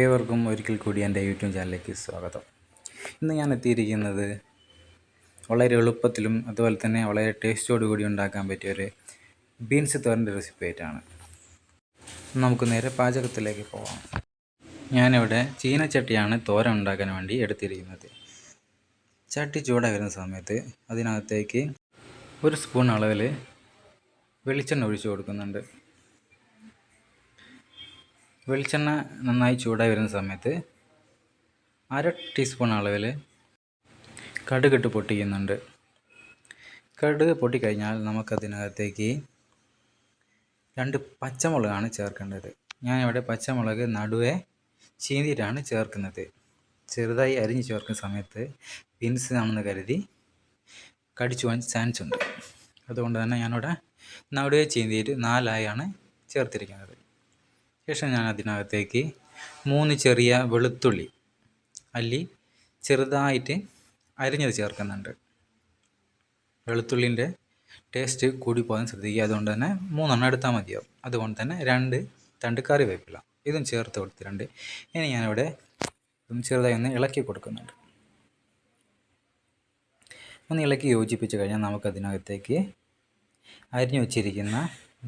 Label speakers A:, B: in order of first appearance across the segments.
A: ഏവർക്കും ഒരിക്കൽ കൂടി എന്റെ യൂട്യൂബ് ചാനലിലേക്ക് സ്വാഗതം. ഇന്ന് ഞാൻ എത്തിയിരിക്കുന്നത് വളരെ എളുപ്പത്തിലും അതുപോലെ തന്നെ വളരെ ടേസ്റ്റോടു കൂടി ഉണ്ടാക്കാൻ പറ്റിയ ഒരു ബീൻസ് തോരന്റെ റെസിപ്പി ആയിട്ടാണ്. നമുക്ക് നേരെ പാചകത്തിലേക്ക് പോകാം ഞാനിവിടെ ചീനച്ചട്ടിയാണ് തോരൻ ഉണ്ടാക്കാൻ വേണ്ടി എടുത്തിരിക്കുന്നത്. ചട്ടി ചൂടായി വരുന്ന സമയത്ത് അതിനകത്തേക്ക് ഒരു സ്പൂൺ അളവിൽ വെളിച്ചെണ്ണ ഒഴിച്ചു കൊടുക്കുന്നുണ്ട്. വെളിച്ചെണ്ണ നന്നായി ചൂടായി വരുന്ന സമയത്ത് അര ടീസ്പൂൺ അളവിൽ കടുകിട്ട് പൊട്ടിക്കുന്നുണ്ട്. കടുക് പൊട്ടിക്കഴിഞ്ഞാൽ നമുക്കതിനകത്തേക്ക് രണ്ട് പച്ചമുളകാണ് ചേർക്കേണ്ടത്. ഞാനിവിടെ പച്ചമുളക് നടുവെ ചീന്തിയിട്ടാണ് ചേർക്കുന്നത്. ചെറുതായി അരിഞ്ഞ് ചേർക്കുന്ന സമയത്ത് പിൻസ് ആണെന്ന് കരുതി കടിച്ചു പോകാൻ ചാൻസ് ഉണ്ട് അതുകൊണ്ട് തന്നെ ഞാനിവിടെ നടുവെ ചീന്തിയിട്ട് നാലായാണ് ചേർത്തിരിക്കുന്നത്. ശേഷം ഞാൻ അതിനകത്തേക്ക് മൂന്ന് ചെറിയ വെളുത്തുള്ളി അല്ലി ചെറുതായിട്ട് അരിഞ്ഞത് ചേർക്കുന്നുണ്ട്. വെളുത്തുള്ളിന്റെ ടേസ്റ്റ് കൂടി പോകാൻ ശ്രദ്ധിക്കുക. അതുകൊണ്ട് തന്നെ മൂന്നെണ്ണം എടുത്താൽ മതിയാവും. അതുകൊണ്ട് തന്നെ രണ്ട് തണ്ട് കറിവേപ്പില. ഇതും ചേർത്ത് കൊടുത്തിട്ടുണ്ട്. ഇനി ഞാനിവിടെ ചെറുതായി ഒന്ന് ഇളക്കി കൊടുക്കുന്നുണ്ട്. ഒന്ന് ഇളക്കി യോജിപ്പിച്ച് കഴിഞ്ഞാൽ നമുക്കതിനകത്തേക്ക് അരിഞ്ഞു വച്ചിരിക്കുന്ന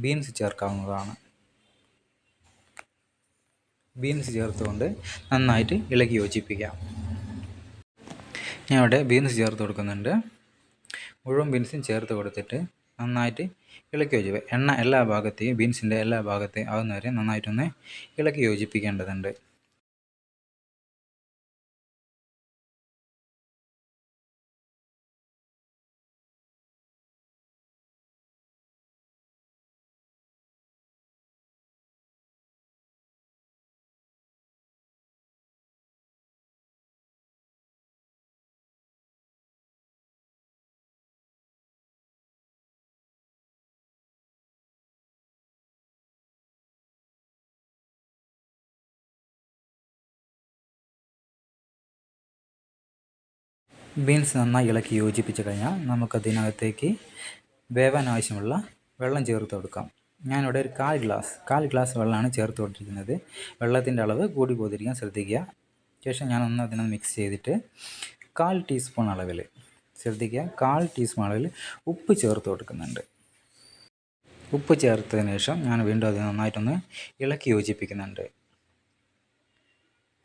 A: ബീൻസ് ചേർക്കാവുന്നതാണ്. ബീൻസ് ചേർത്തുകൊണ്ട് നന്നായിട്ട് ഇളക്കി യോജിപ്പിക്കാം. ഞാൻ ഇവിടെ ബീൻസ് ചേർത്ത് കൊടുക്കുന്നുണ്ട്. മുഴുവൻ ബീൻസും ചേർത്ത് കൊടുത്തിട്ട് നന്നായിട്ട് ഇളക്കി യോജിപ്പ്. എണ്ണ എല്ലാ ഭാഗത്തെയും ബീൻസിന്റെ എല്ലാ ഭാഗത്തെയും ആകുന്നവരെ നന്നായിട്ടൊന്ന് ഇളക്കി യോജിപ്പിക്കേണ്ടതുണ്ട്. ബീൻസ് നന്നായി ഇളക്കി യോജിപ്പിച്ച് കഴിഞ്ഞാൽ നമുക്കതിനകത്തേക്ക് വേവാൻ ആവശ്യമുള്ള വെള്ളം ചേർത്ത് കൊടുക്കാം. ഞാനിവിടെ ഒരു കാൽ ഗ്ലാസ് കാൽ ഗ്ലാസ് വെള്ളമാണ് ചേർത്ത് കൊടുത്തിരിക്കുന്നത്. വെള്ളത്തിന്റെ അളവ് കൂടി പോതിരിക്കാൻ ശ്രദ്ധിക്കുക. ശേഷം ഞാനൊന്ന് അതിനൊന്ന് മിക്സ് ചെയ്തിട്ട് കാൽ ടീസ്പൂൺ അളവിൽ ശ്രദ്ധിക്കുക കാൽ ടീസ്പൂൺ അളവിൽ ഉപ്പ് ചേർത്ത് കൊടുക്കുന്നുണ്ട്. ഉപ്പ് ചേർത്തതിന് ശേഷം ഞാൻ വീണ്ടും അത് നന്നായിട്ടൊന്ന് ഇളക്കി യോജിപ്പിക്കുന്നുണ്ട്.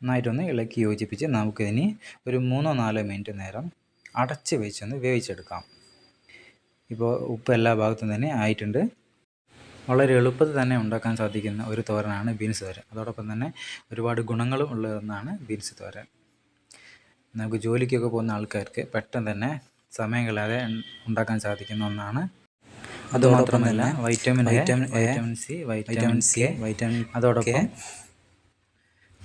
A: നന്നായിട്ടൊന്ന് ഇളക്കി യോജിപ്പിച്ച് നമുക്കിതിന് ഒരു മൂന്നോ നാലോ മിനിറ്റ് നേരം അടച്ച് വെച്ചൊന്ന് വേവിച്ചെടുക്കാം. ഇപ്പോൾ ഉപ്പ് എല്ലാ ഭാഗത്തും തന്നെ ആയിട്ടുണ്ട്. വളരെ എളുപ്പത്തിൽ തന്നെ ഉണ്ടാക്കാൻ സാധിക്കുന്ന ഒരു തോരനാണ് ബീൻസ് തോരൻ. അതോടൊപ്പം തന്നെ ഒരുപാട് ഗുണങ്ങളും ഉള്ളതെന്നാണ് ബീൻസ് തോരൻ. നമുക്ക് ജോലിക്കൊക്കെ പോകുന്ന ആൾക്കാർക്ക് പെട്ടെന്ന് തന്നെ സമയം കളയാതെ ഉണ്ടാക്കാൻ സാധിക്കുന്ന ഒന്നാണ്. അതുമാത്രമല്ല vitamin vitamin vitamin C vitamin C vitamin അതോടൊപ്പം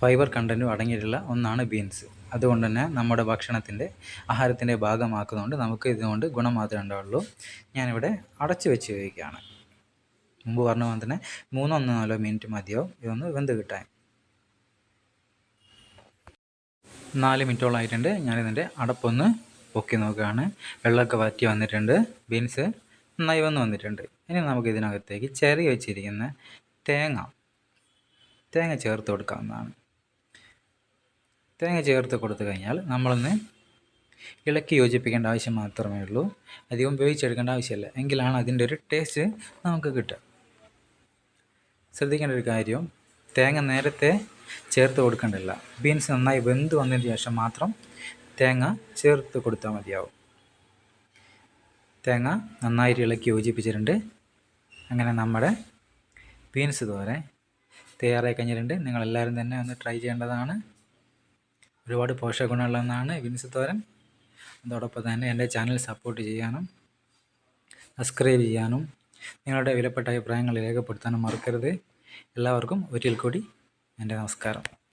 A: ഫൈബർ കണ്ടന്റും അടങ്ങിയിട്ടുള്ള ഒന്നാണ് ബീൻസ്. അതുകൊണ്ട് തന്നെ നമ്മുടെ ഭക്ഷണത്തിന്റെ ആഹാരത്തിന്റെ ഭാഗമാക്കുന്നതുകൊണ്ട് നമുക്ക് ഇതുകൊണ്ട് ഗുണം മാത്രമേ ഉണ്ടാവുള്ളൂ. ഞാനിവിടെ അടച്ചു വെച്ച് ഉപയോഗിക്കുകയാണ് മുമ്പ് പറഞ്ഞ പോലെ തന്നെ മൂന്നോ നാലോ മിനിറ്റ് മതിയോ? ഇതൊന്ന് വെന്ത് കിട്ടാൻ. നാല് മിനിറ്റോളമായിട്ടുണ്ട് ഞാനിതിന്റെ അടപ്പൊന്ന് പൊക്കി നോക്കുകയാണ്. വെള്ളമൊക്കെ വറ്റി വന്നിട്ടുണ്ട്. ബീൻസ് നന്നായി വന്ന് വന്നിട്ടുണ്ട്. ഇനി നമുക്ക് ഇതിനകത്തേക്ക് ചെറിയ വെച്ചിരിക്കുന്ന തേങ്ങ. തേങ്ങ ചേർത്ത് കൊടുക്കാവുന്നതാണ്. തേങ്ങ ചേർത്ത് കൊടുത്തു കഴിഞ്ഞാൽ നമ്മളൊന്ന് ഇളക്കി യോജിപ്പിക്കേണ്ട ആവശ്യം മാത്രമേ ഉള്ളൂ. അധികം ഉപയോഗിച്ചെടുക്കേണ്ട ആവശ്യമില്ല. എങ്കിലാണ് അതിന്റെ ഒരു ടേസ്റ്റ് നമുക്ക് കിട്ടുക. ശ്രദ്ധിക്കേണ്ട ഒരു കാര്യം തേങ്ങ നേരത്തെ ചേർത്ത് കൊടുക്കേണ്ടല്ല ബീൻസ് നന്നായി വെന്ത് വന്നതിന് ശേഷം മാത്രം തേങ്ങ ചേർത്ത് കൊടുത്താൽ മതിയാവും. തേങ്ങ നന്നായിട്ട് ഇളക്കി യോജിപ്പിച്ചിട്ടുണ്ട്. അങ്ങനെ നമ്മുടെ ബീൻസ് തോരെ തയ്യാറായി കഴിഞ്ഞിട്ടുണ്ട്. നിങ്ങളെല്ലാവരും തന്നെ ഒന്ന് ട്രൈ ചെയ്യേണ്ടതാണ്. ഒരുപാട് പോഷക ഗുണമുള്ളതാണ് ബീൻസ് തോരൻ. അതോടൊപ്പം തന്നെ എന്റെ ചാനൽ സപ്പോർട്ട് ചെയ്യാനും സബ്സ്ക്രൈബ് ചെയ്യാനും നിങ്ങളുടെ വിലപ്പെട്ട അഭിപ്രായങ്ങൾ രേഖപ്പെടുത്താനും മറക്കരുത്. എല്ലാവർക്കും ഒരിക്കൽ കൂടി എന്റെ നമസ്കാരം.